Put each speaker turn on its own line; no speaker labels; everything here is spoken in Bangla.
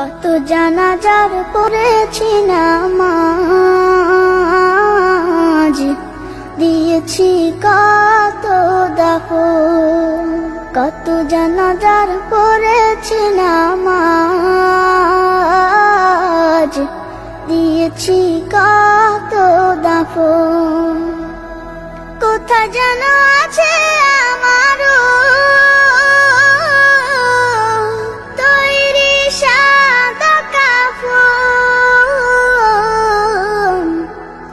কত জানাজার পড়েছি নামাজ। দিয়েছি কত দাফো কত জানাজার পড়েছি নামাজ। দিয়েছি কত দাফো কোথা জানা আছে